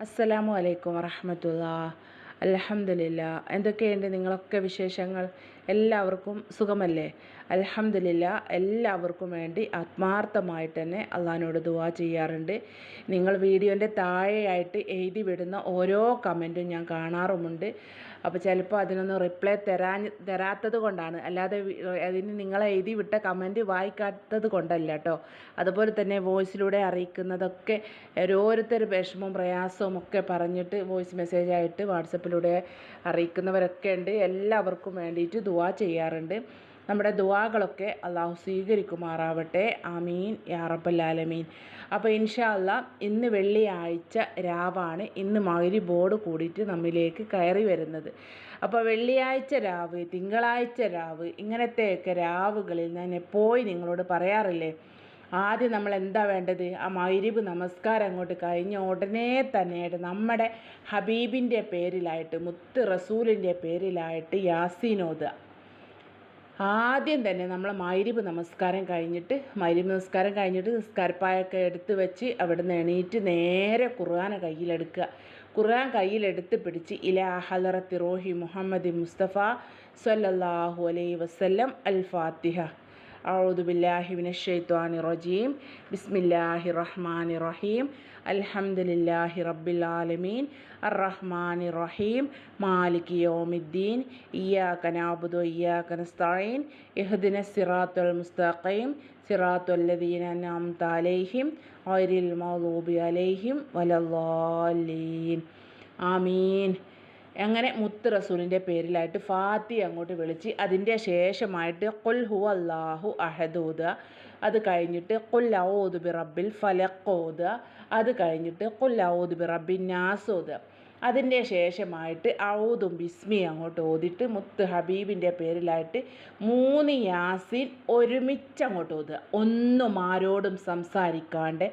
അസ്സലാമു അലൈക്കും വറഹമത്തുള്ള അലഹമില്ല എന്തൊക്കെയുണ്ട് നിങ്ങളൊക്കെ വിശേഷങ്ങൾ? എല്ലാവർക്കും സുഖമല്ലേ? അലഹമില്ല എല്ലാവർക്കും വേണ്ടി ആത്മാർത്ഥമായിട്ട് തന്നെ അള്ളഹാനോട് ദുവാ ചെയ്യാറുണ്ട്. നിങ്ങൾ വീഡിയോന്റെ താഴെയായിട്ട് എഴുതി വിടുന്ന ഓരോ കമന്റും ഞാൻ കാണാറുമുണ്ട്. അപ്പോൾ ചിലപ്പോൾ അതിനൊന്നും റിപ്ലൈ തരാൻ തരാത്തത് കൊണ്ടാണ്. അല്ലാതെ അതിന് നിങ്ങൾ എഴുതി വിട്ട കമന്റ് വായിക്കാത്തത് കൊണ്ടല്ല കേട്ടോ അതുപോലെ തന്നെ വോയിസിലൂടെ അറിയിക്കുന്നതൊക്കെ ഓരോരുത്തർ വിഷമവും പ്രയാസവും ഒക്കെ പറഞ്ഞിട്ട് വോയിസ് മെസ്സേജായിട്ട് വാട്സപ്പിലൂടെ അറിയിക്കുന്നവരൊക്കെ ഉണ്ട്. എല്ലാവർക്കും വേണ്ടിയിട്ട് ദുവാ ചെയ്യാറുണ്ട്. നമ്മുടെ ദുവാകളൊക്കെ അള്ളാഹു സ്വീകരിക്കുമാറാവട്ടെ. ആമീൻ. യാ റബ്ബല്ലാലമീൻ. അപ്പോൾ ഇൻഷാ അല്ലാ ഇന്ന് വെള്ളിയാഴ്ച രാവാണ്. ഇന്ന് ബോർഡ് കൂടിയിട്ട് നമ്മിലേക്ക് കയറി വരുന്നത്. അപ്പോൾ വെള്ളിയാഴ്ച രാവ് തിങ്കളാഴ്ച രാവ് ഇങ്ങനത്തെയൊക്കെ രാവുകളിൽ ഞാൻ എപ്പോഴും നിങ്ങളോട് പറയാറില്ലേ? ആദ്യം നമ്മൾ എന്താ വേണ്ടത്? ആ മൈരിബ് നമസ്കാരം അങ്ങോട്ട് കഴിഞ്ഞ ഉടനെ തന്നെയായിട്ട് നമ്മുടെ ഹബീബിന്റെ പേരിലായിട്ട് മുത്ത് റസൂലിന്റെ പേരിലായിട്ട് ഓതുക ആദ്യം തന്നെ നമ്മൾ മൈരിബ് നമസ്കാരം കഴിഞ്ഞിട്ട് മൈരിബ് നമസ്കാരം കഴിഞ്ഞിട്ട് നിസ്കാരപ്പായൊക്കെ എടുത്ത് വെച്ച് അവിടെ നിന്ന് എണീറ്റ് നേരെ ഖുർആാനെ കയ്യിലെടുക്കുക. ഖുർആൻ കയ്യിലെടുത്ത് പിടിച്ച് ഇല ഹലറത്തി റോഹി മുഹമ്മദ് മുസ്തഫ സല്ലല്ലാഹു അലൈ വസ്ല്ലം അൽ ഫാത്തിഹ ഔദുബില്ലാഹിബിൻ ഷെയ്ത്വാനി റജീം ബിസ്മില്ലാഹി റഹ്മാൻ റഹീം അൽഹംദുലില്ലാഹി റബ്ബിൽ ആലമീൻ. അറഹ്മാൻ റഹീം മാലിക് യോമിദ്ദീൻ. ഇയാക്ക നാബുദു ഇയാക്ക നസ്തഈൻ. ഇഹ്ദിന സിറാത്തുൽ മുസ്തഖീം. സിറാത്തുൽ ലദീന അൻഅംത അലൈഹിം. ഗൈറിൽ മഗ്ദൂബി അലൈഹിം. വലദ്ദാലീൻ. ആമീൻ. അങ്ങനെ മുത്ത് റസൂലിന്റെ പേരിലായിട്ട് ഫാത്തി അങ്ങോട്ട് വിളിച്ച് അതിന്റെ ശേഷമായിട്ട് കുൽ ഹു അള്ളാഹു അഹദൂദ. അത് കഴിഞ്ഞിട്ട് കൊല്ലൗദ് ഔദുബി റബ്ബിൽ ഫലക്കോദ അത് കഴിഞ്ഞിട്ട് കൊല്ലാവൂത് ബി റബ്ബിൻ നാസ് ഓതുക. അതിന്റെ ശേഷമായിട്ട് ഔദും ബിസ്മി അങ്ങോട്ട് ഓതിട്ട് മുത്ത് ഹബീബിന്റെ പേരിലായിട്ട് മൂന്ന് യാസിൻ ഒരുമിച്ച് അങ്ങോട്ട് ഓതുക. ഒന്നും ആരോടും സംസാരിക്കാണ്ട്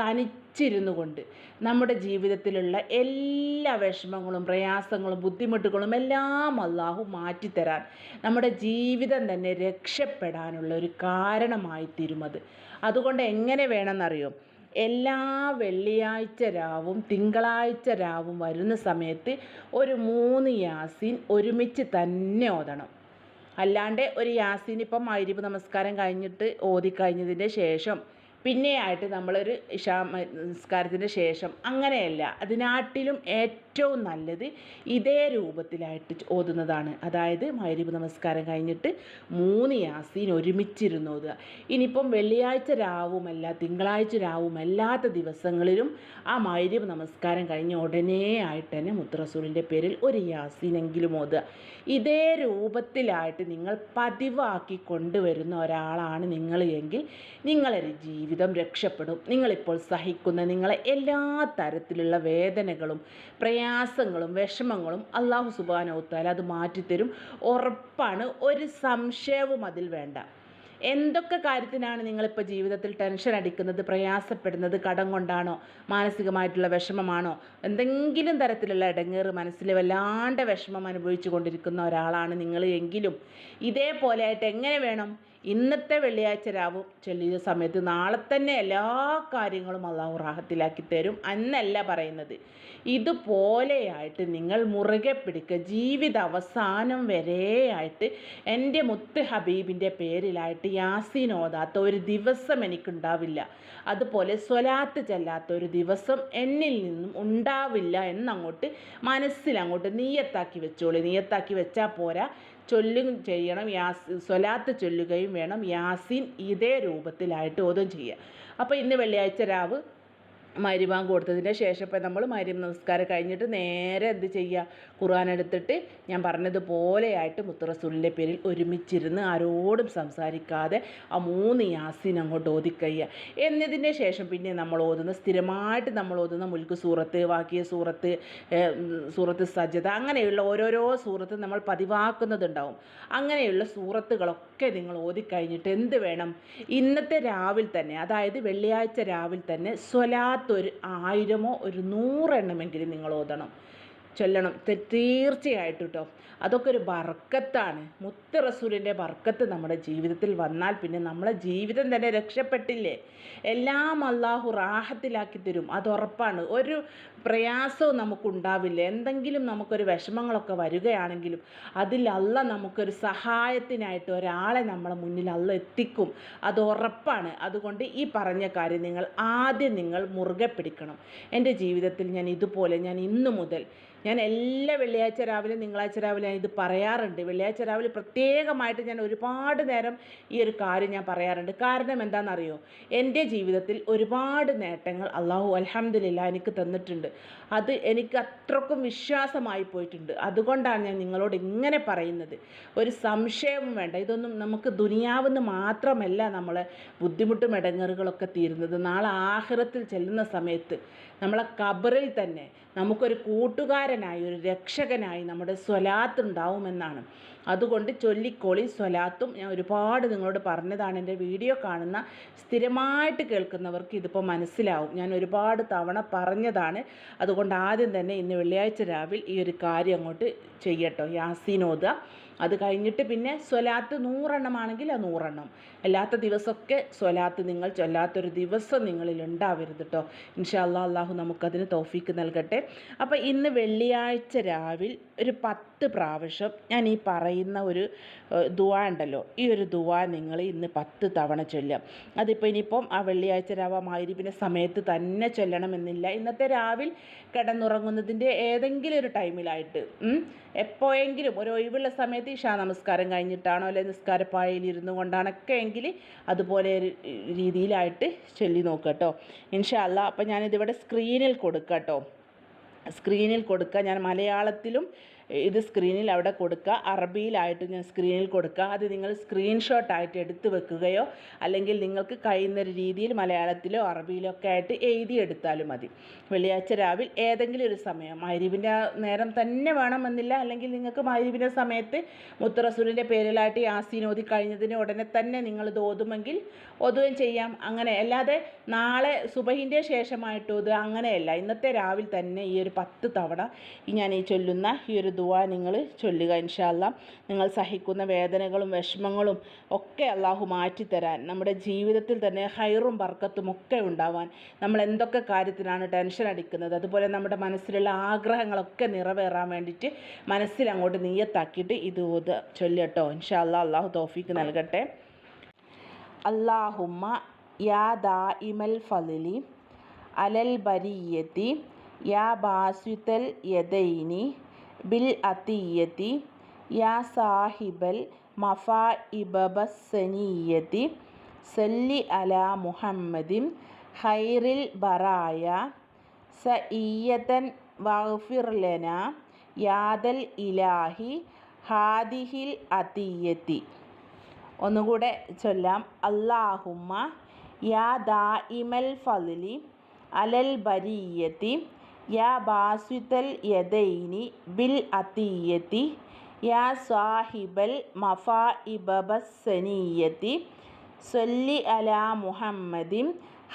തനിച്ചിരുന്നു കൊണ്ട് നമ്മുടെ ജീവിതത്തിലുള്ള എല്ലാ വിഷമങ്ങളും പ്രയാസങ്ങളും ബുദ്ധിമുട്ടുകളും എല്ലാം അള്ളാഹു മാറ്റിത്തരാൻ നമ്മുടെ ജീവിതം തന്നെ രക്ഷപ്പെടാനുള്ള ഒരു കാരണമായി തീരുമത് അതുകൊണ്ട് എങ്ങനെ വേണമെന്നറിയോ? എല്ലാ വെള്ളിയാഴ്ച രാവും തിങ്കളാഴ്ച രാവും വരുന്ന സമയത്ത് ഒരു മൂന്ന് യാസീൻ ഒരുമിച്ച് തന്നെ ഓതണം. അല്ലാണ്ട് ഒരു യാസീൻ ഇപ്പം മൈരിബ് നമസ്കാരം കഴിഞ്ഞിട്ട് ഓതി കഴിഞ്ഞതിന്റെ ശേഷം പിന്നെയായിട്ട് നമ്മളൊരു ഇഷാ നിസ്കാരത്തിന് ശേഷം അങ്ങനെയല്ല അതിനാട്ടിലും ഏറ്റവും നല്ലത് ഇതേ രൂപത്തിലായിട്ട് ഓതുന്നതാണ്. അതായത് മൈരീപ് നമസ്കാരം കഴിഞ്ഞിട്ട് മൂന്ന് യാസീൻ ഒരുമിച്ചിരുന്ന് ഓതുക. ഇനിയിപ്പം വെള്ളിയാഴ്ച രാവുമല്ല തിങ്കളാഴ്ച രാവും അല്ലാത്ത ദിവസങ്ങളിലും ആ മൈരീപ് നമസ്കാരം കഴിഞ്ഞ ഉടനെ ആയിട്ട് തന്നെ മുത്തറസൂലിന്റെ പേരിൽ ഒരു യാസീനെങ്കിലും ഓതുക. ഇതേ രൂപത്തിലായിട്ട് നിങ്ങൾ പതിവാക്കി കൊണ്ടുവരുന്ന ഒരാളാണ് നിങ്ങൾ എങ്കിൽ നിങ്ങളൊരു ജീവിതം രക്ഷപ്പെടും. നിങ്ങളിപ്പോൾ സഹിക്കുന്ന നിങ്ങളെ എല്ലാ തരത്തിലുള്ള വേദനകളും പ്രയാസങ്ങളും വിഷമങ്ങളും അള്ളാഹു സുബാനോത്താൽ അത് മാറ്റിത്തരും. ഉറപ്പാണ് ഒരു സംശയവും അതിൽ വേണ്ട. എന്തൊക്കെ കാര്യത്തിനാണ് നിങ്ങളിപ്പോൾ ജീവിതത്തിൽ ടെൻഷൻ അടിക്കുന്നത് പ്രയാസപ്പെടുന്നത് കടം കൊണ്ടാണോ മാനസികമായിട്ടുള്ള വിഷമമാണോ എന്തെങ്കിലും തരത്തിലുള്ള ഇടങ്ങേറ് മനസ്സിൽ വല്ലാണ്ട് വിഷമം അനുഭവിച്ചു കൊണ്ടിരിക്കുന്ന ഒരാളാണ് നിങ്ങൾ എങ്കിലും. ഇതേപോലെ ആയിട്ട് എങ്ങനെ വേണം ഇന്നത്തെ വെള്ളിയാഴ്ച രാവും ചൊല്ലിയ സമയത്ത് നാളെ തന്നെ എല്ലാ കാര്യങ്ങളും അള്ളാഹു റാഹത്തിലാക്കി തരും എന്നല്ല പറയുന്നത്. ഇതുപോലെയായിട്ട് നിങ്ങൾ മുറുകെ പിടിക്കുക. ജീവിത അവസാനം വരെയായിട്ട് എന്റെ മുത്ത് ഹബീബിന്റെ പേരിലായിട്ട് യാസീൻ ഓതാത്ത ഒരു ദിവസം എനിക്കുണ്ടാവില്ല. അതുപോലെ സ്വലാത്ത് ചെല്ലാത്ത ഒരു ദിവസം എന്നിൽ നിന്നും ഉണ്ടാവില്ല എന്നങ്ങോട്ട് മനസ്സിലങ്ങോട്ട് നീയത്താക്കി വെച്ചോളി. നീയത്താക്കി വെച്ചാൽ പോരാ. ചൊല്ലും ചെയ്യണം യാസ് സ്വലാത്ത് ചൊല്ലുകയും വേണം യാസിൻ ഇതേ രൂപത്തിലായിട്ട് ഓതും ചെയ്യുക. അപ്പോൾ ഇന്ന് വെള്ളിയാഴ്ച രാവ് മരിബാങ്ക് കൊടുത്തതിന്റെ ശേഷം ഇപ്പം നമ്മൾ മരിബ് നമസ്കാരം കഴിഞ്ഞിട്ട് നേരെ എന്ത് ചെയ്യുക? ഖുർആൻ എടുത്തിട്ട് ഞാൻ പറഞ്ഞതുപോലെയായിട്ട് മുത്തറസൂലിന്റെ പേരിൽ ഒരുമിച്ചിരുന്ന് ആരോടും സംസാരിക്കാതെ ആ മൂന്ന് യാസീൻ അങ്ങോട്ട് ഓതിക്കയ്യുക എന്നതിന്റെ ശേഷം പിന്നെ നമ്മൾ ഓതുന്ന സ്ഥിരമായിട്ട് നമ്മൾ ഓതുന്ന മുൽക്ക് സൂറത്ത് വാക്കിയ സൂറത്ത് സൂറത്ത് സജ്ജത അങ്ങനെയുള്ള ഓരോരോ സൂറത്ത് നമ്മൾ പതിവാക്കുന്നതുണ്ടാവും. അങ്ങനെയുള്ള സൂറത്തുകളൊക്കെ നിങ്ങൾ ഓതിക്കഴിഞ്ഞിട്ട് എന്ത് വേണം? ഇന്നത്തെ രാവിൽ തന്നെ അതായത് വെള്ളിയാഴ്ച രാവിൽ തന്നെ സ്വലാത്ത് ഒരു ആയിരമോ ഒരു നൂറെണ്ണമെങ്കിലും നിങ്ങൾ ഓതണം. ചൊല്ലണം. തീർച്ചയായിട്ടും കേട്ടോ അതൊക്കെ ഒരു ബർക്കത്താണ്. മുത്ത് റസൂലിന്റെ ബർക്കത്ത് നമ്മുടെ ജീവിതത്തിൽ വന്നാൽ പിന്നെ നമ്മളെ ജീവിതം തന്നെ രക്ഷപ്പെട്ടില്ലേ? എല്ലാം അള്ളാഹു റാഹത്തിലാക്കി തരും. അത് ഉറപ്പാണ് ഒരു പ്രയാസവും നമുക്കുണ്ടാവില്ല. എന്തെങ്കിലും നമുക്കൊരു വിഷമങ്ങളൊക്കെ വരികയാണെങ്കിലും അതിൽ അല്ല നമുക്കൊരു സഹായത്തിനായിട്ട് ഒരാളെ നമ്മളെ മുന്നിൽ അല്ല എത്തിക്കും. അത് ഉറപ്പാണ്. അതുകൊണ്ട് ഈ പറഞ്ഞ കാര്യം നിങ്ങൾ ആദ്യം നിങ്ങൾ മുറുകെ പിടിക്കണം. എന്റെ ജീവിതത്തിൽ ഞാൻ ഇതുപോലെ ഞാൻ ഇന്നു മുതൽ ഞാൻ എല്ലാ വെള്ളിയാഴ്ച രാവിലെ തിങ്കളാഴ്ച രാവിലെ ഇത് പറയാറുണ്ട്. വെള്ളിയാഴ്ച രാവിലെ പ്രത്യേകമായിട്ട് ഞാൻ ഒരുപാട് നേരം ഈ ഒരു കാര്യം ഞാൻ പറയാറുണ്ട്. കാരണം എന്താണെന്നറിയോ? എന്റെ ജീവിതത്തിൽ ഒരുപാട് നേട്ടങ്ങൾ അള്ളാഹു അലഹമ്മദില്ല എനിക്ക് തന്നിട്ടുണ്ട്. അത് എനിക്ക് അത്രക്കും വിശ്വാസമായി പോയിട്ടുണ്ട്. അതുകൊണ്ടാണ് ഞാൻ നിങ്ങളോട് ഇങ്ങനെ പറയുന്നത്. ഒരു സംശയവും വേണ്ട. ഇതൊന്നും നമുക്ക് ദുനിയാവെന്ന് മാത്രമല്ല നമ്മളെ ബുദ്ധിമുട്ടും ഇടങ്ങറുകളൊക്കെ തീരുന്നത്. നാളെ ആഹ്റത്തിൽ ചെല്ലുന്ന സമയത്ത് നമ്മളെ ഖബറിൽ തന്നെ നമുക്കൊരു കൂട്ടുകാരനായി ഒരു രക്ഷകനായി നമ്മുടെ സ്വലാത്ത് ഉണ്ടാവുമെന്നാണ്. അതുകൊണ്ട് ചൊല്ലിക്കോളി സ്വലാത്തും ഞാൻ ഒരുപാട് നിങ്ങളോട് പറഞ്ഞതാണ്. എന്റെ വീഡിയോ കാണുന്ന സ്ഥിരമായിട്ട് കേൾക്കുന്നവർക്ക് ഇതിപ്പോൾ മനസ്സിലാവും. ഞാൻ ഒരുപാട് തവണ പറഞ്ഞതാണ്. അതുകൊണ്ട് ആദ്യം തന്നെ ഇന്ന് വെള്ളിയാഴ്ച രാവിലെ ഈ ഒരു കാര്യം അങ്ങോട്ട് ചെയ്യട്ടോ. യാസീനോദ. അത് കഴിഞ്ഞിട്ട് പിന്നെ സ്വലാത്ത് നൂറെണ്ണമാണെങ്കിൽ ആ നൂറെണ്ണം. അല്ലാത്ത ദിവസമൊക്കെ സ്വലാത്ത് നിങ്ങൾ ചൊല്ലാത്തൊരു ദിവസം നിങ്ങളിൽ ഉണ്ടാവരുത് കേട്ടോ ഇൻഷാല്ലാ അള്ളാഹു നമുക്കതിന് തോഫീക്ക് നൽകട്ടെ. അപ്പോൾ ഇന്ന് വെള്ളിയാഴ്ച രാവിൽ ഒരു പത്ത് പ്രാവശ്യം ഞാൻ ഈ പറയുന്ന ഒരു ദുവ ഉണ്ടല്ലോ. ഈ ഒരു ദുആ നിങ്ങൾ ഇന്ന് പത്ത് തവണ ചൊല്ലാം അതിപ്പോൾ ഇനിയിപ്പം ആ വെള്ളിയാഴ്ച രാവമായിരിപ്പിന്റെ സമയത്ത് തന്നെ ചൊല്ലണമെന്നില്ല. ഇന്നത്തെ രാവിൽ കിടന്നുറങ്ങുന്നതിന്റെ ഏതെങ്കിലും ഒരു ടൈമിലായിട്ട് എപ്പോഴെങ്കിലും ഒരു ഒഴിവുള്ള സമയത്ത് ഇഷാ നമസ്കാരം കഴിഞ്ഞിട്ടാണോ അല്ലെങ്കിൽ നിസ്കാരപ്പാഴയിൽ ഇരുന്നു കൊണ്ടാണൊക്കെ എങ്കിൽ അതുപോലെ രീതിയിലായിട്ട് ചൊല്ലി നോക്കുക കേട്ടോ. ഇൻഷാ അല്ലാ അപ്പം ഞാനിതിവിടെ സ്ക്രീനിൽ കൊടുക്കാം കേട്ടോ. സ്ക്രീനിൽ കൊടുക്കുക ഞാൻ മലയാളത്തിലും ഇത് സ്ക്രീനിൽ അവിടെ കൊടുക്കുക. അറബിയിലായിട്ട് ഞാൻ സ്ക്രീനിൽ കൊടുക്കുക. അത് നിങ്ങൾ സ്ക്രീൻഷോട്ടായിട്ട് എടുത്ത് വെക്കുകയോ അല്ലെങ്കിൽ നിങ്ങൾക്ക് കഴിയുന്ന ഒരു രീതിയിൽ മലയാളത്തിലോ അറബിയിലോ ഒക്കെ ആയിട്ട് എഴുതിയെടുത്താലും മതി. വെള്ളിയാഴ്ച രാവിലെ ഏതെങ്കിലും ഒരു സമയം. മൈരിവിന്റെ നേരം തന്നെ വേണമെന്നില്ല. അല്ലെങ്കിൽ നിങ്ങൾക്ക് മൈരിവിന്റെ സമയത്ത് മുത്തറസൂലിന്റെ പേരിലായിട്ട് യാസീൻ ഓതി കഴിഞ്ഞതിന് ഉടനെ തന്നെ നിങ്ങൾ ഇത് ഓതുമെങ്കിൽ ഓതുകയും ചെയ്യാം. അങ്ങനെ അല്ലാതെ നാളെ സുബഹിന്റെ ശേഷമായിട്ട് അങ്ങനെയല്ല. ഇന്നത്തെ രാവിലെ തന്നെ ഈ ഒരു പത്ത് തവണ ഞാൻ ഈ ചൊല്ലുന്ന ഈ ഒരു ദുവാ നിങ്ങൾ ചൊല്ലുക. ഇൻഷാല്ല നിങ്ങൾ സഹിക്കുന്ന വേദനകളും വിഷമങ്ങളും ഒക്കെ അള്ളാഹു മാറ്റിത്തരാൻ നമ്മുടെ ജീവിതത്തിൽ തന്നെ ഹൈറും ബർക്കത്തും ഒക്കെ ഉണ്ടാവാൻ നമ്മൾ എന്തൊക്കെ കാര്യത്തിനാണ് ടെൻഷൻ അടിക്കുന്നത് അതുപോലെ നമ്മുടെ മനസ്സിലുള്ള ആഗ്രഹങ്ങളൊക്കെ നിറവേറാൻ വേണ്ടിയിട്ട് മനസ്സിൽ അങ്ങോട്ട് നീയത്താക്കിയിട്ട് ഇത് ഓത് ചൊല്ലട്ടോ ഇൻഷാല്ല അള്ളാഹു തോഫിക്ക് നൽകട്ടെ. അള്ളാഹുമ്മ യാ ദായിമൽ ഫലിലി അലൽ ബരിയത്തി യാ ബാസ്വിതൽ യദൈനി ബിൽ അതീയത്തി യാ സാഹിബൽ മഫാ ഇബബസനീയത്തി സല്ലി അല മുഹമ്മദിൻ ഹൈറിൽ ബറായ സഈയതൻ വഗ്ഫിർ ലന യാദൽ ഇലാഹി ഹാദിഹിൽ അതീയത്തി ഒന്നുകൂടെ ചൊല്ലാം. അല്ലാഹുമ്മ യാ ദായിമൽ ഫലിലി അലൽ ബരിയത്തി യാ ബാസ്വിതൽ യദൈനി ബിൽ അതീയത്തി യാ സാഹിബൽ മഫാ ഇബബസനീയത്തി സൊല്ലി അലാ മുഹമ്മദിൻ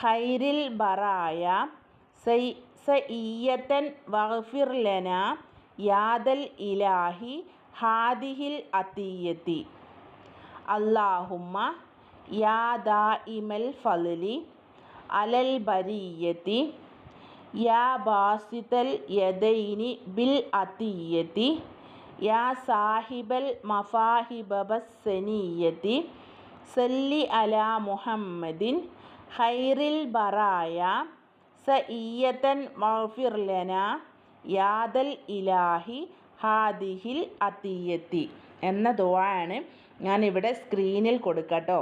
ഹൈരിൽ ബറായ സൈ സഈയത്തൻ വഗ്ഫിർ ലന യാദൽ ഇലാഹി ഹാദിഹിൽ അതീയത്തി അല്ലാഹുമ്മ യാ ദാഇമൽ ഫലി അലൽ ബരിയത്തി യാ ബാസിതൽ യദൈനി ബിൽ അതീയതി യാ സാഹിബൽ മഫാഹിബബസനീയത്തി സല്ലി അല മുഹമ്മദിൻ ഹൈറിൽ ബറായ മഗ്ഫിർ ലനാ യാദൽ ഇലാഹി ഹാദിഹിൽ അതീയത്തി എന്ന ദുവാണ് ഞാനിവിടെ സ്ക്രീനിൽ കൊടുക്കട്ടോ.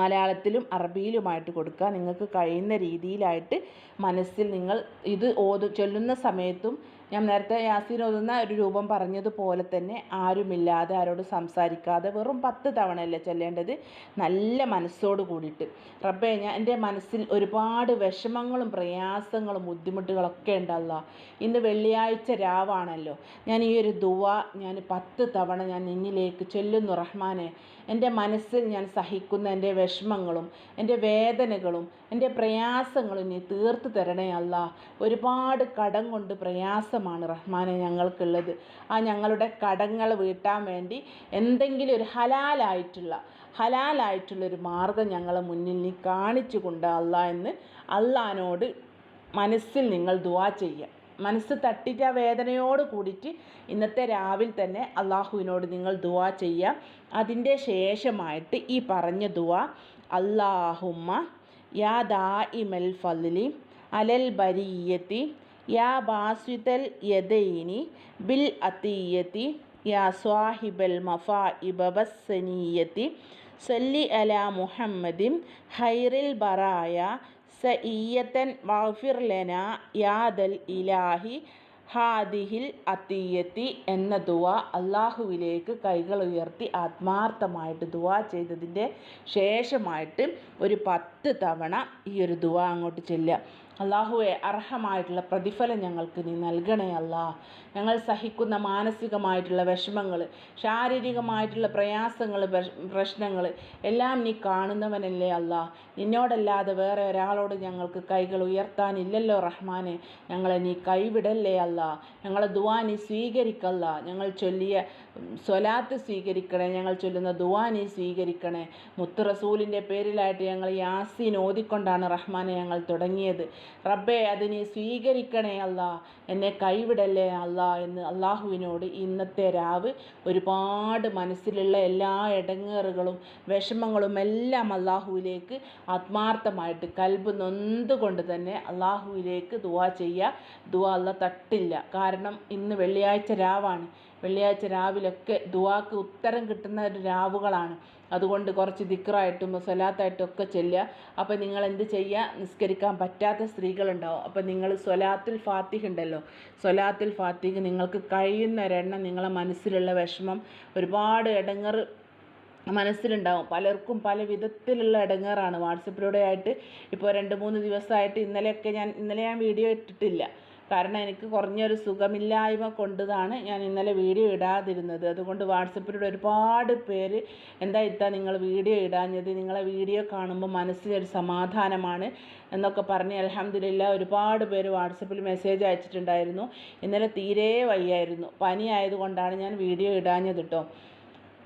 മലയാളത്തിലും അറബിയിലുമായിട്ട് കൊടുക്കുക. നിങ്ങൾക്ക് കഴിയുന്ന രീതിയിലായിട്ട് മനസ്സിൽ നിങ്ങൾ ഇത് ഓതു ചൊല്ലുന്ന സമയത്തും ഞാൻ നേരത്തെ യാസീൻ ഓതുന്ന ഒരു രൂപം പറഞ്ഞതുപോലെ തന്നെ ആരുമില്ലാതെ ആരോട് സംസാരിക്കാതെ വെറും പത്ത് തവണയല്ലേ ചൊല്ലേണ്ടത്? നല്ല മനസ്സോട് കൂടിയിട്ട്. റബ്ബേ ഞാൻ എന്റെ മനസ്സിൽ ഒരുപാട് വിഷമങ്ങളും പ്രയാസങ്ങളും ബുദ്ധിമുട്ടുകളൊക്കെ ഉണ്ടല്ലോ. ഇന്ന് വെള്ളിയാഴ്ച രാവാണല്ലോ. ഞാൻ ഈ ഒരു ദുവ ഞാൻ പത്ത് തവണ ഞാൻ നിന്നിലേക്ക് ചൊല്ലുന്നു റഹ്മാനെ. എന്റെ മനസ്സിൽ ഞാൻ സഹിക്കുന്ന എന്റെ വിഷമങ്ങളും എന്റെ വേദനകളും എന്റെ പ്രയാസങ്ങളും നീ തീർത്ത് തരണേ അല്ല. ഒരുപാട് കടം കൊണ്ട് പ്രയാസമാണ് റഹ്മാനെ ഞങ്ങൾക്കുള്ളത്. ആ ഞങ്ങളുടെ കടങ്ങൾ വീട്ടാൻ വേണ്ടി എന്തെങ്കിലും ഒരു ഹലാലായിട്ടുള്ള ഹലാലായിട്ടുള്ളൊരു മാർഗം ഞങ്ങളെ മുന്നിൽ നീ കാണിച്ചു കൊണ്ട് അല്ല എന്ന് അള്ളഹാനോട് മനസ്സിൽ നിങ്ങൾ ദുവാ ചെയ്യുക. മനസ്സ് തട്ടിട്ട് ആ വേദനയോട് കൂടിയിട്ട് ഇന്നത്തെ രാവിലെ തന്നെ അള്ളാഹുവിനോട് നിങ്ങൾ ദുവാ ചെയ്യുക അതിന്റെ ശേഷമായിട്ട് ഈ പറഞ്ഞ ദുവാ അള്ളാഹുമ്മ യാ ദാ ഇമൽ ഫലി അലൽ ബരിയത്തി യാ ബാസ്വിതൽ യദൈനി ബിൽ അതീയത്തി യാ സ്വാഹിബൽ മഫാ ഇബബസ്സനീയത്തി സല്ലി അല മുഹമ്മദിൻ ഹൈറിൽ ബറായ സഈയത്തൻ വഗ്ഫിർ ലന യാദൽ ഇലാഹി ഹാദിഹിൽ അത്തീയത്തി എന്ന ദുവ അള്ളാഹുവിലേക്ക് കൈകൾ ഉയർത്തി ആത്മാർത്ഥമായിട്ട് ദുവ ചെയ്തതിന്റെ ശേഷമായിട്ട് ഒരു പത്ത് തവണ ഈ ഒരു ദുവ അങ്ങോട്ട് ചെല്ലുക. അള്ളാഹുവെ അർഹമായിട്ടുള്ള പ്രതിഫലം ഞങ്ങൾക്ക് നീ നൽകണേ അല്ലാ ഞങ്ങൾ സഹിക്കുന്ന മാനസികമായിട്ടുള്ള വിഷമങ്ങൾ ശാരീരികമായിട്ടുള്ള പ്രയാസങ്ങൾ പ്രശ്നങ്ങൾ എല്ലാം നീ കാണുന്നവനല്ലേ അല്ല. നിന്നോടല്ലാതെ വേറെ ഒരാളോട് ഞങ്ങൾക്ക് കൈകൾ ഉയർത്താനില്ലല്ലോ റഹ്മാനെ. ഞങ്ങളെ നീ കൈവിടല്ലേ അല്ല. ഞങ്ങളെ ദുവാ നീ സ്വീകരിക്കല്ല. ഞങ്ങൾ ചൊല്ലിയ സ്വലാത്ത് സ്വീകരിക്കണേ. ഞങ്ങൾ ചൊല്ലുന്ന ദുവാ നീ സ്വീകരിക്കണേ. മുത്ത് റസൂലിന്റെ പേരിലായിട്ട് ഞങ്ങൾ യാസീൻ ഓതിക്കൊണ്ടാണ് റഹ്മാനെ ഞങ്ങൾ തുടങ്ങിയത്. റബ്ബേ അത് നീ സ്വീകരിക്കണേ അല്ല. എന്നെ കൈവിടല്ലേ അല്ല. എന്ന് അള്ളാഹുവിനോട് ഇന്നത്തെ രാവ് ഒരുപാട് മനസ്സിലുള്ള എല്ലാ ഇടങ്ങേറുകളും വിഷമങ്ങളും എല്ലാം അള്ളാഹുവിലേക്ക് ആത്മാർത്ഥമായിട്ട് കൽബ് നൊന്തുകൊണ്ട് തന്നെ അള്ളാഹുവിലേക്ക് ദുവാ ചെയ്യുക. ദുവാ അല്ല തട്ടില്ല. കാരണം ഇന്ന് വെള്ളിയാഴ്ച രാവാണ്. വെള്ളിയാഴ്ച രാവിലൊക്കെ ദുവാക്ക് ഉത്തരം കിട്ടുന്ന രാവുകളാണ്. അതുകൊണ്ട് കുറച്ച് ദിക്റായിട്ടും സ്വലാത്തായിട്ടും ഒക്കെ ചെല്ലുക. അപ്പോൾ നിങ്ങൾ എന്ത് ചെയ്യുക? നിസ്കരിക്കാൻ പറ്റാത്ത സ്ത്രീകളുണ്ടാവും. അപ്പോൾ നിങ്ങൾ സ്വലാത്തുൽ ഫാത്തിഹ് ഉണ്ടല്ലോ. സ്വലാത്തുൽ ഫാത്തിഹ് നിങ്ങൾക്ക് കഴിയുന്ന ഒരെണ്ണം നിങ്ങളെ മനസ്സിലുള്ള വിഷമം ഒരുപാട് ഇടങ്ങർ മനസ്സിലുണ്ടാവും. പലർക്കും പല വിധത്തിലുള്ള ഇടങ്ങേറാണ് വാട്സപ്പിലൂടെ ആയിട്ട് ഇപ്പോൾ രണ്ട് മൂന്ന് ദിവസമായിട്ട് ഇന്നലെയൊക്കെ ഞാൻ ഇന്നലെ ഞാൻ വീഡിയോ ഇട്ടിട്ടില്ല. കാരണം എനിക്ക് കുറഞ്ഞൊരു സുഖമില്ലായ്മ കൊണ്ടതാണ് ഞാൻ ഇന്നലെ വീഡിയോ ഇടാതിരുന്നത്. അതുകൊണ്ട് വാട്സപ്പിലൂടെ ഒരുപാട് പേര് എന്താ ഇത്താ നിങ്ങൾ വീഡിയോ ഇടാഞ്ഞത്? നിങ്ങളെ വീഡിയോ കാണുമ്പോൾ മനസ്സിനൊരു സമാധാനമാണ് എന്നൊക്കെ പറഞ്ഞ് അലഹമില്ല ഒരുപാട് പേര് വാട്സപ്പിൽ മെസ്സേജ് അയച്ചിട്ടുണ്ടായിരുന്നു. ഇന്നലെ തീരെ വയ്യായിരുന്നു. പനി ആയതുകൊണ്ടാണ് ഞാൻ വീഡിയോ ഇടാഞ്ഞത് കേട്ടോ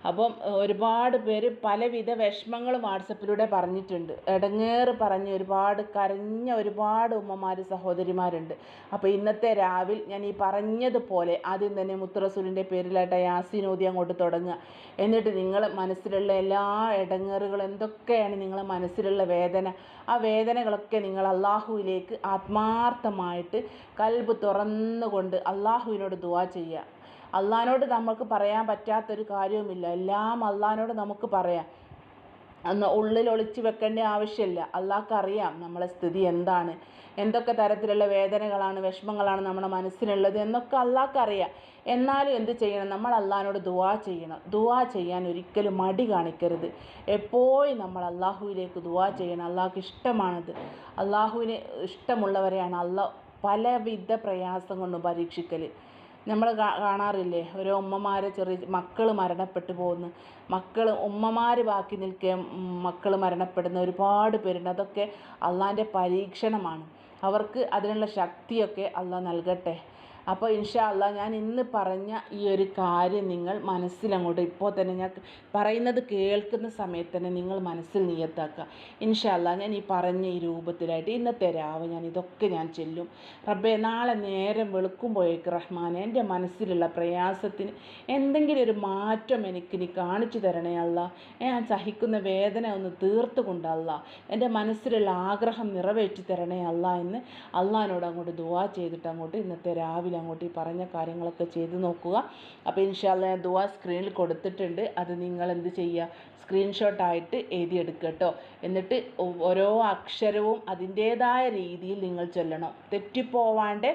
അപ്പം ഒരുപാട് പേര് പലവിധ വിഷമങ്ങൾ വാട്സപ്പിലൂടെ പറഞ്ഞിട്ടുണ്ട്. ഇടങ്ങേറ് പറഞ്ഞ് ഒരുപാട് കരഞ്ഞ ഒരുപാട് ഉമ്മമാർ സഹോദരിമാരുണ്ട്. അപ്പോൾ ഇന്നത്തെ രാവിൽ ഞാൻ ഈ പറഞ്ഞതുപോലെ ആദ്യം തന്നെ മുത്തറസൂലിന്റെ പേരിലായിട്ട് യാസിനോദി അങ്ങോട്ട് തുടങ്ങുക. എന്നിട്ട് നിങ്ങൾ മനസ്സിലുള്ള എല്ലാ ഇടങ്ങേറുകളും എന്തൊക്കെയാണ് നിങ്ങളെ മനസ്സിലുള്ള വേദന? ആ വേദനകളൊക്കെ നിങ്ങൾ അള്ളാഹുവിലേക്ക് ആത്മാർത്ഥമായിട്ട് കൽബ് തുറന്നുകൊണ്ട് അള്ളാഹുവിനോട് ദുവാ ചെയ്യുക. അള്ളഹാനോട് നമുക്ക് പറയാൻ പറ്റാത്തൊരു കാര്യവുമില്ല. എല്ലാം അള്ളഹാനോട് നമുക്ക് പറയാം. അന്ന് ഉള്ളിൽ ഒളിച്ചു വെക്കേണ്ട ആവശ്യമില്ല. അള്ളാഹ്ക്ക് അറിയാം നമ്മളെ സ്ഥിതി എന്താണ്. എന്തൊക്കെ തരത്തിലുള്ള വേദനകളാണ് വിഷമങ്ങളാണ് നമ്മുടെ മനസ്സിനുള്ളത് എന്നൊക്കെ അള്ളാഹ്ക്ക് അറിയാം എന്നാലും എന്ത് ചെയ്യണം? നമ്മൾ അള്ളഹാനോട് ദുവാ ചെയ്യണം. ദുവാ ചെയ്യാൻ ഒരിക്കലും മടി കാണിക്കരുത്. എപ്പോഴും നമ്മൾ അള്ളാഹുവിലേക്ക് ദുവാ ചെയ്യണം. അള്ളാഹ്ക്ക് ഇഷ്ടമാണത്. അള്ളാഹുവിന് ഇഷ്ടമുള്ളവരെയാണ് അള്ളാഹ് പലവിധ പ്രയാസം കൊണ്ടും പരീക്ഷിക്കൽ നമ്മൾ കാണാറില്ലേ? ഓരോ ഉമ്മമാരെ ചെറിയ മക്കൾ മരണപ്പെട്ടു പോകുന്നു. മക്കൾ ഉമ്മമാർ ബാക്കി നിൽക്കെ മക്കൾ മരണപ്പെടുന്ന ഒരുപാട് പേരുണ്ട്. അതൊക്കെ അള്ളാന്റെ പരീക്ഷണമാണ്. അവർക്ക് അതിനുള്ള ശക്തിയൊക്കെ അള്ളാഹ് നൽകട്ടെ. അപ്പോൾ ഇൻഷാ അല്ലാ ഞാൻ ഇന്ന് പറഞ്ഞ ഈ ഒരു കാര്യം നിങ്ങൾ മനസ്സിലങ്ങോട്ട് ഇപ്പോൾ തന്നെ ഞാൻ പറയുന്നത് കേൾക്കുന്ന സമയത്ത് തന്നെ നിങ്ങൾ മനസ്സിൽ നിയത്താക്കുക. ഇൻഷാ അല്ലാ ഞാൻ ഈ പറഞ്ഞ ഈ രൂപത്തിലായിട്ട് ഇന്നത്തെ രാവ് ഞാൻ ഇതൊക്കെ ഞാൻ ചെല്ലും. റബ്ബെ നാളെ നേരം വെളുക്കുമ്പോഴേക്ക് റഹ്മാൻ എന്റെ മനസ്സിലുള്ള പ്രയാസത്തിന് എന്തെങ്കിലും ഒരു മാറ്റം എനിക്ക് നീ കാണിച്ചു തരണേ അല്ല. ഞാൻ സഹിക്കുന്ന വേദന ഒന്ന് തീർത്തു കൊണ്ടല്ല എന്റെ മനസ്സിലുള്ള ആഗ്രഹം നിറവേറ്റി തരണേ അല്ല എന്ന് അള്ളഹാനോട് അങ്ങോട്ട് ദുവാ ചെയ്തിട്ട് അങ്ങോട്ട് ഇന്നത്തെ രാവിലെ അങ്ങോട്ട് ഈ പറഞ്ഞ കാര്യങ്ങളൊക്കെ ചെയ്ത് നോക്കുക. അപ്പോൾ ഇൻഷാല്ല ഞാൻ ദുവാ സ്ക്രീനിൽ കൊടുത്തിട്ടുണ്ട്. അത് നിങ്ങൾ എന്ത് ചെയ്യുക? സ്ക്രീൻഷോട്ടായിട്ട് എഴുതിയെടുക്കുക കേട്ടോ. എന്നിട്ട് ഓരോ അക്ഷരവും അതിന്റേതായ രീതിയിൽ നിങ്ങൾ ചൊല്ലണം. തെറ്റിപ്പോവാണ്ട്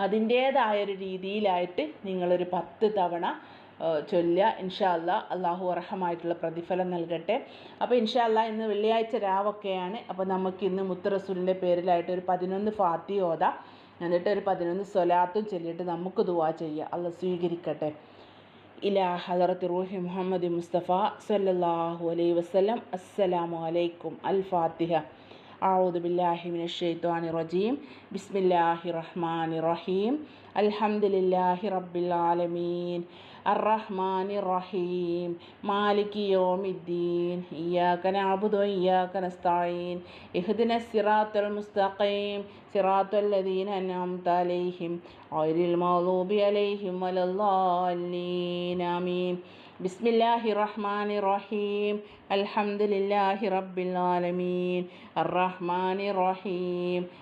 അതിന്റേതായൊരു രീതിയിലായിട്ട് നിങ്ങളൊരു പത്ത് തവണ ചൊല്ലുക. ഇൻഷാല്ല അള്ളാഹു അർഹമായിട്ടുള്ള പ്രതിഫലം നൽകട്ടെ. അപ്പോൾ ഇൻഷാല്ല ഇന്ന് വെള്ളിയാഴ്ച രാവൊക്കെയാണ്. അപ്പോൾ നമുക്ക് ഇന്ന് മുത്തറസൂലിന്റെ പേരിലായിട്ട് ഒരു പതിനൊന്ന് ഫാത്തി ഓതാം. എന്നിട്ട് ഒരു പതിനൊന്ന് സ്വലാത്തും ചൊല്ലിയിട്ട് നമുക്ക് ദുവാ ചെയ്യുക അല്ല സ്വീകരിക്കട്ടെ ഇലാ ഹലറത്ത് റൂഹി മുഹമ്മദ് മുസ്തഫ സല്ലല്ലാഹു അലൈഹി വസല്ലം അസ്സലാമു അലൈക്കും അൽ ഫാത്തിഹ أعوذ بالله من الشيطان الرجيم بسم الله الرحمن الرحيم الحمد لله رب العالمين അറഹ്മാനി റഹീം മാലിക് യോമിദ്ദീൻ. ഇയാക്കന അബുദോ ഇയാക്കന സ്ഥായീൻ ഇഹ്ദിന സിറാത്തുൽ മുസ്തഖീം. സിറാത്തുൽ ലദീൻ അനാംത അലൈഹിം. ഗൈരിൽ മഗ്ദൂബി അലൈഹിം വലല്ലാലീൻ. ആമീൻ. ബിസ്മില്ലാഹി റഹ്മാനി റഹീം അൽഹംദുലില്ലാഹി റബ്ബിൽ ആലമീൻ. അറഹ്മാനി റഹീം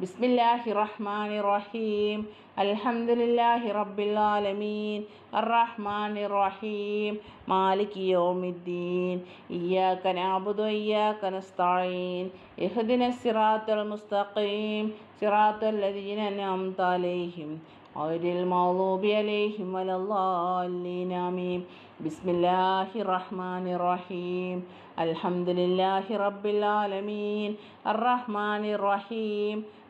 ബിസ്മില്ലാഹി റഹ്മാൻ റഹീം അൽഹംദുലില്ലാഹി റബ്ബിൽ ആലമീൻ അറഹ്മാൻ റഹീം മാലിക് യൗമിദ്ദീൻ. ഇയ്യാക നഅബുദു വഇയ്യാക നസ്തഈൻ. ഇഹ്ദിന സിറാത്തൽ മുസ്തഖീം. സിറാത്തൽ അൻഅംത അലൈഹിം. ഗൈറിൽ മൗലൂബി അലൈഹിം വലല്ലാലീൻ. ആമീൻ. ബിസ്മില്ലാഹി റഹ്മാനി റഹീം അൽഹംദുലില്ലാഹി റബ്ബിൽ ആലമീൻ അർറഹ്മാനി റഹീം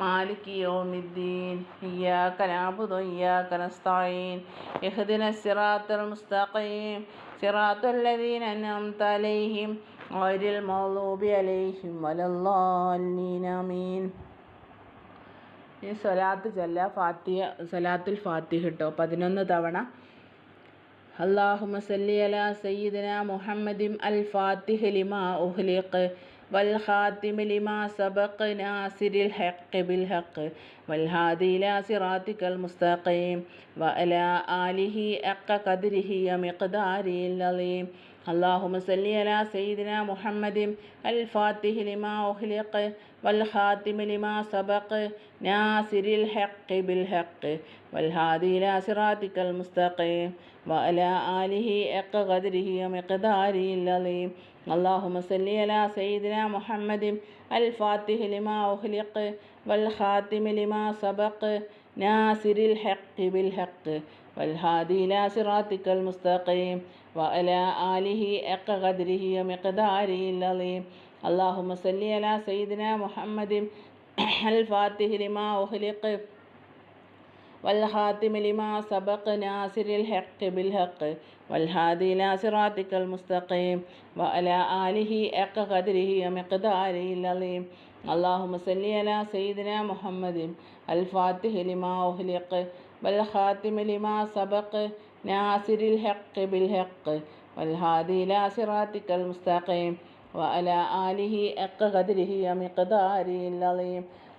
مالك يوم الدين إياك نعبد وإياك نستعين اهدنا الصراط المستقيم صراط الذين أنعمت عليهم غير المغضوب عليهم ولا الضالين آمين ഈ സ്വലാത്ത് ചൊല്ല ഫാത്തിയ സ്വലാത്തുൽ ഫാത്തിഹ കേട്ടോ പതിനൊന്ന് തവണ اللهم صل على سيدنا محمد الفاتح لما أغلق والخاتم لما سبق ناصر الحق بالحق والهادي إلى صراطك المستقيم وعلى آله حق قدره ومقداره العظيم اللهم صل على سيدنا محمد الفاتح لما أخلق والخاتم لما سبق ناصر الحق بالحق والهادي إلى صراطك المستقيم وعلى آله حق قدره ومقداره العظيم اللهم صل على سيدنا محمد الفاتح لما أخلق والخاتم لما سبق ناصر الحق بالحق والهادي إلى صراطك المستقيم وعلى آله حق قدره ومقداره العظيم اللهم صل على سيدنا محمد الفاتح لما أخلق والخاتم لما سبق ناصر الحق بالحق والهادي إلى صراطك المستقيم وعلى آله حق قدره ومقداره العظيم اللهم صل على سيدنا محمد الفاتح لما أخلق والخاتم لما سبق ناصر الحق بالحق والهادي إلى صراطك المستقيم وعلى آله حق قدره ومقداره العظيم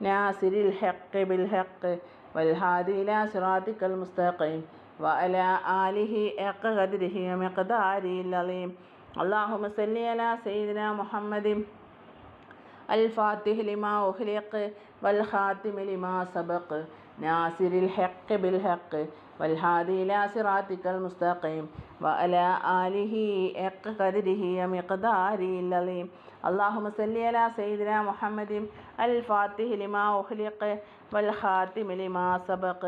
ناصر الحق بالحق والهادي إلى صراطك المستقيم وعلى آله حق قدره ومقداره العظيم اللهم صل على سيدنا محمد الفاتح لما أخلق والخاتم لما سبق ناصر الحق بالحق والهادي إلى صراطك المستقيم وعلى آله حق قدره ومقداره العظيم اللهم صل على سيدنا محمد الفاتح لما أخلق والخاتم لما سبق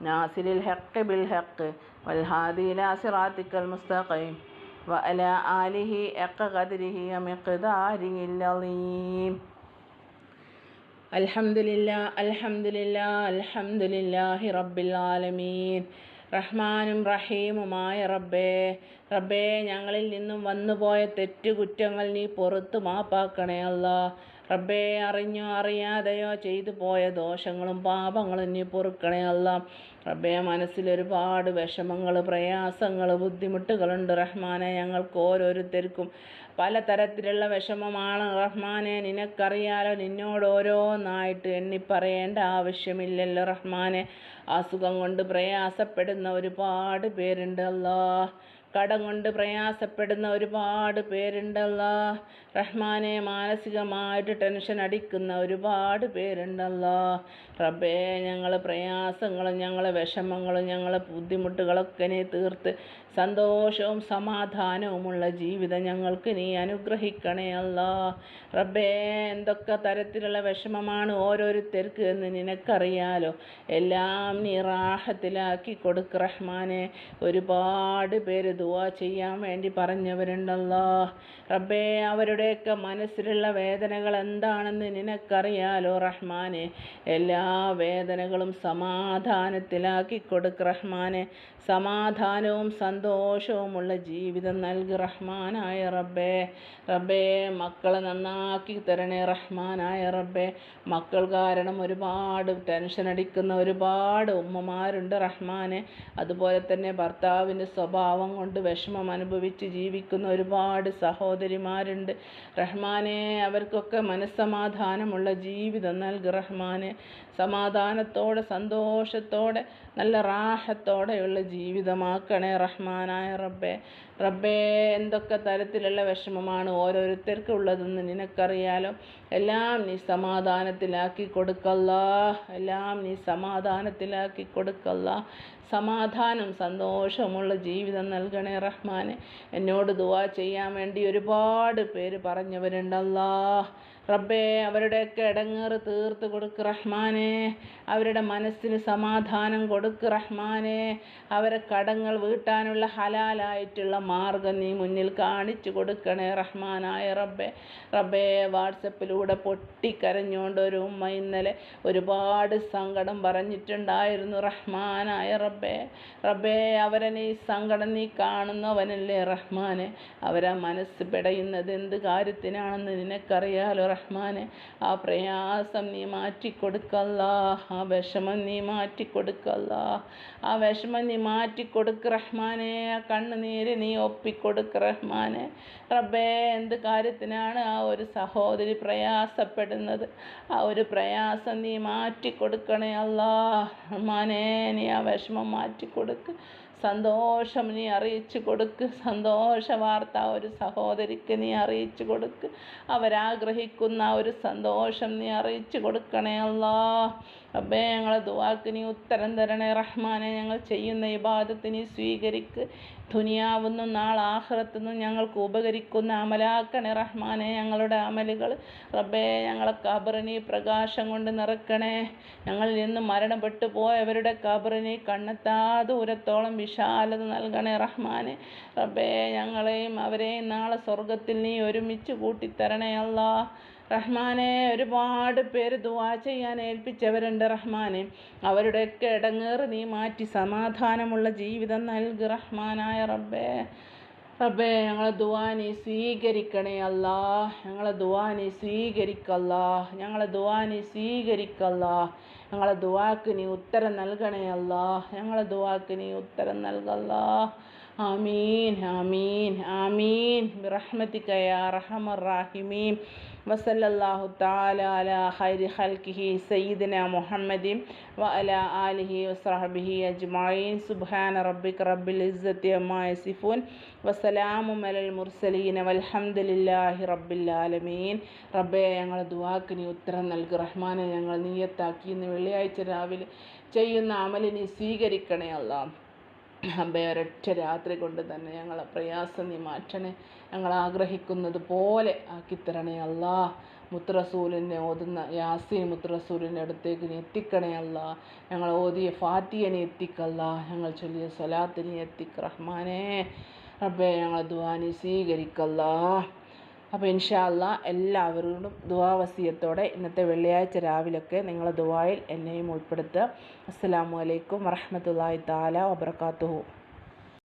ناصر الحق بالحق والهادي إلى صراطك المستقيم وعلى آله حق قدره ومقداره العظيم الحمد لله الحمد لله الحمد لله رب العالمين റഹ്മാനും റഹീമുമായ റബ്ബേ റബ്ബേ ഞങ്ങളിൽ നിന്നും വന്നുപോയ തെറ്റുകുറ്റങ്ങൾ നീ പുറത്തു മാപ്പാക്കണേ അല്ല റബ്ബേ അറിഞ്ഞോ അറിയാതെയോ ചെയ്തു പോയ ദോഷങ്ങളും പാപങ്ങളും നീ പൊറുക്കണേ അല്ല. റബ്ബേ മനസ്സിൽ ഒരുപാട് വിഷമങ്ങൾ പ്രയാസങ്ങൾ ബുദ്ധിമുട്ടുകളുണ്ട്. റഹ്മാനെ ഞങ്ങൾക്ക് ഓരോരുത്തർക്കും പലതരത്തിലുള്ള വിഷമമാണ്. റഹ്മാനെ നിനക്കറിയാലോ നിന്നോട് ഓരോന്നായിട്ട് എണ്ണി പറയേണ്ട ആവശ്യമില്ലല്ലോ. റഹ്മാനെ അസുഖം കൊണ്ട് പ്രയാസപ്പെടുന്ന ഒരുപാട് പേരുണ്ട്. കടം കൊണ്ട് പ്രയാസപ്പെടുന്ന ഒരുപാട് പേരുണ്ടല്ലോ. റഹ്മാനെ മാനസികമായിട്ട് ടെൻഷൻ അടിക്കുന്ന ഒരുപാട് പേരുണ്ടല്ലോ. റബ്ബേ ഞങ്ങളെ പ്രയാസങ്ങളും ഞങ്ങളെ വിഷമങ്ങളും ഞങ്ങളെ ബുദ്ധിമുട്ടുകളൊക്കെ നീ തീർത്ത് സന്തോഷവും സമാധാനവുമുള്ള ജീവിതം ഞങ്ങൾക്ക് നീ അനുഗ്രഹിക്കണേ അല്ല. റബ്ബേ എന്തൊക്കെ തരത്തിലുള്ള വിഷമമാണ് ഓരോരുത്തർക്ക് എന്ന് നിനക്കറിയാലോ. എല്ലാം നീ റാഹത്തിലാക്കി കൊടുക്ക് റഹ്മാനെ. ഒരുപാട് പേര് ദുവാ ചെയ്യാൻ വേണ്ടി പറഞ്ഞവരുണ്ടല്ലോ. റബ്ബേ അവരുടെയൊക്കെ മനസ്സിലുള്ള വേദനകൾ എന്താണെന്ന് നിനക്കറിയാലോ റഹ്മാനെ. എല്ലാ വേദനകളും സമാധാനത്തിലാക്കി കൊടുക്ക് റഹ്മാനെ. സമാധാനവും സന്തോഷവുമുള്ള ജീവിതം നൽകി റഹ്മാനായ റബ്ബേ. റബ്ബേ മക്കളെ നന്നാക്കി തരണേ റഹ്മാനായ റബ്ബേ. മക്കൾ കാരണം ഒരുപാട് ടെൻഷൻ അടിക്കുന്ന ഒരുപാട് ഉമ്മമാരുണ്ട് റഹ്മാനെ. അതുപോലെ തന്നെ ഭർത്താവിന്റെ സ്വഭാവം കൊണ്ട് വിഷമം അനുഭവിച്ച് ജീവിക്കുന്ന ഒരുപാട് സഹോദരിമാരുണ്ട്. റഹ്മാനെ അവർക്കൊക്കെ മനസ്സമാധാനമുള്ള ജീവിതം നൽകി റഹ്മാനെ. സമാധാനത്തോടെ സന്തോഷത്തോടെ നല്ല റാഹത്തോടെയുള്ള ജീവിതമാക്കണേ റഹ്മാനായ റബ്ബേ. റബ്ബേ എന്തൊക്കെ തരത്തിലുള്ള വിഷമമാണ് ഓരോരുത്തർക്കും ഉള്ളതെന്ന് നിനക്കറിയാലോ? എല്ലാം നീ സമാധാനത്തിലാക്കി കൊടുക്കല്ല. എല്ലാം നീ സമാധാനത്തിലാക്കി കൊടുക്കല്ല. സമാധാനം സന്തോഷമുള്ള ജീവിതം നൽകണേ റഹ്മാനെ. എന്നോട് ദുവാ ചെയ്യാൻ വേണ്ടി ഒരുപാട് പേര് പറഞ്ഞവരുണ്ടല്ലാ. റബ്ബേ അവരുടെയൊക്കെ ഇടങ്ങേറ് തീർത്ത് കൊടുക്ക് റഹ്മാനെ. അവരുടെ മനസ്സിന് സമാധാനം കൊടുക്ക് റഹ്മാനെ. അവരെ കടങ്ങൾ വീട്ടാനുള്ള ഹലാലായിട്ടുള്ള മാർഗം നീ മുന്നിൽ കാണിച്ചു കൊടുക്കണേ റഹ്മാനായ റബ്ബെ. റബ്ബേ വാട്സപ്പിലൂടെ പൊട്ടിക്കരഞ്ഞുകൊണ്ട് ഒരു ഉമ്മ ഇന്നലെ ഒരുപാട് സങ്കടം പറഞ്ഞിട്ടുണ്ടായിരുന്നു റഹ്മാനായ റബ്ബേ. റബ്ബേ അവരെ നീ സങ്കടം നീ കാണുന്നവനല്ലേ റഹ്മാനെ. അവരെ മനസ്സ് പിടയുന്നത് എന്ത് കാര്യത്തിനാണെന്ന് നിനക്കറിയാലോ റഹ്മാനെ ആ പ്രയാസം നീ മാറ്റിക്കൊടുക്കല്ല ആ വിഷമം നീ മാറ്റിക്കൊടുക്കല്ല ആ വിഷമം നീ മാറ്റിക്കൊടുക്ക് റഹ്മാനെ ആ കണ്ണുനീര് നീ ഒപ്പിക്കൊടുക്ക് റഹ്മാനെ. റബ്ബേ എന്ത് കാര്യത്തിനാണ് ആ ഒരു സഹോദരി പ്രയാസപ്പെടുന്നത്? ആ ഒരു പ്രയാസം നീ മാറ്റിക്കൊടുക്കണേ അല്ലാ റഹ്മാനെ നീ ആ വിഷമം മാറ്റിക്കൊടുക്ക്. സന്തോഷം നീ അറിയിച്ചു കൊടുക്ക്. സന്തോഷ വാർത്ത ഒരു സഹോദരിക്ക് നീ അറിയിച്ചു കൊടുക്ക്. അവരാഗ്രഹിക്കുന്ന ഒരു സന്തോഷം നീ അറിയിച്ചു കൊടുക്കണേ അല്ലാ അബ്ബേ ഞങ്ങളെ ദുവാക്ക് നീ ഉത്തരം തരണേ റഹ്മാനെ ഞങ്ങൾ ചെയ്യുന്ന ഇബാദത്തിന് സ്വീകരിക്ക്. ദുനിയാവുന്ന നാളെ ആഹ്റത്തുനിന്ന് ഞങ്ങൾക്ക് ഉപകരിക്കുന്ന അമലാക്കണേ റഹ്മാനെ ഞങ്ങളുടെ അമലുകൾ. റബ്ബേ ഞങ്ങളെ കബറിനെ പ്രകാശം കൊണ്ട് നിറക്കണേ. ഞങ്ങളിൽ നിന്ന് മരണപ്പെട്ടു പോയവരുടെ കബറിനെ കണ്ണെത്താ ദൂരത്തോളം വിശാലത നൽകണേ റഹ്മാനെ. റബ്ബേ ഞങ്ങളെയും അവരെയും നാളെ സ്വർഗത്തിൽ നീ ഒരുമിച്ച് കൂട്ടിത്തരണേ അല്ലാ റഹ്മാനെ ഒരുപാട് പേര് ദുവാ ചെയ്യാൻ ഏൽപ്പിച്ചവരുണ്ട് റഹ്മാനെ. അവരുടെയൊക്കെ ഇടങ്ങേറ് നീ മാറ്റി സമാധാനമുള്ള ജീവിതം നൽകി റഹ്മാനായ റബ്ബേ. റബ്ബേ ഞങ്ങളെ ദുവാനി സ്വീകരിക്കണേ അല്ലാ. ഞങ്ങളെ ദുവാനി സ്വീകരിക്കല്ലാ. ഞങ്ങളെ ദുവാനി സ്വീകരിക്കല്ലാ. ഞങ്ങളെ ദുവാക്ക് നീ ഉത്തരം നൽകണേ അല്ലാ. ഞങ്ങളെ ദുവാക്ക് നീ ഉത്തരം നൽകല്ലാ. ആമീൻ ആമീൻ ആമീൻ. ബിറഹ്മതിക യാ അർഹമർ റാഹിമീൻ. വസല്ലല്ലാഹു തആല അലാ ഖൈരി ഖൽഖിഹി സയ്യിദിന മുഹമ്മദിൻ അല ആലിഹി വസ്രഹബിഹി അജ്മഈൻ. സുബ്ഹാന റബ്ബിക റബ്ബിൽ ഇസ്സത്തി അമ്മാ യസിഫൂൻ. വസലാമും അലൽ മുർസലീൻ വൽഹംദുലില്ലാഹി റബ്ബിൽ ആലമീൻ. റബ്ബേ ഞങ്ങളെ ദുആക്ക് നീ ഉത്തരം നൽകി. റഹ്മാനെ ഞങ്ങൾ നീയത്താക്കി. ഇന്ന് വെള്ളിയാഴ്ച രാവിലെ ചെയ്യുന്ന അമലിനെ സ്വീകരിക്കണേ അല്ലാഹ്. അമ്പേ ഒരൊറ്റ രാത്രി കൊണ്ട് തന്നെ ഞങ്ങളെ പ്രയാസം നീ മാറ്റണേ. ഞങ്ങൾ ആഗ്രഹിക്കുന്നത് പോലെ ആക്കിത്തരണേ അല്ലാ. മുത്തറസൂലിനെ ഓതുന്ന യാസീൻ മുത്തറസൂലിന്റെ അടുത്തേക്ക് നീ എത്തിക്കണേ അല്ല. ഞങ്ങൾ ഓതിയ ഫാത്തിയനെ എത്തിക്കല്ല. ഞങ്ങൾ ചൊല്ലിയ സ്വലാത്തിനെ എത്തിക്ക റഹ്മാനെ. റബ്ബേ ഞങ്ങൾ ദുവാനി സ്വീകരിക്കല്ല. അപ്പോൾ ഇൻഷാല്ല എല്ലാവരോടും ദുവാവസീയത്തോടെ ഇന്നത്തെ വെള്ളിയാഴ്ച രാവിലൊക്കെ നിങ്ങളെ ദുവായിൽ എന്നെയും ഉൾപ്പെടുത്തുക. അസ്സാം വലൈക്കും വറഹമത്തല്ലാഹി താല വബർക്കാത്തുഹു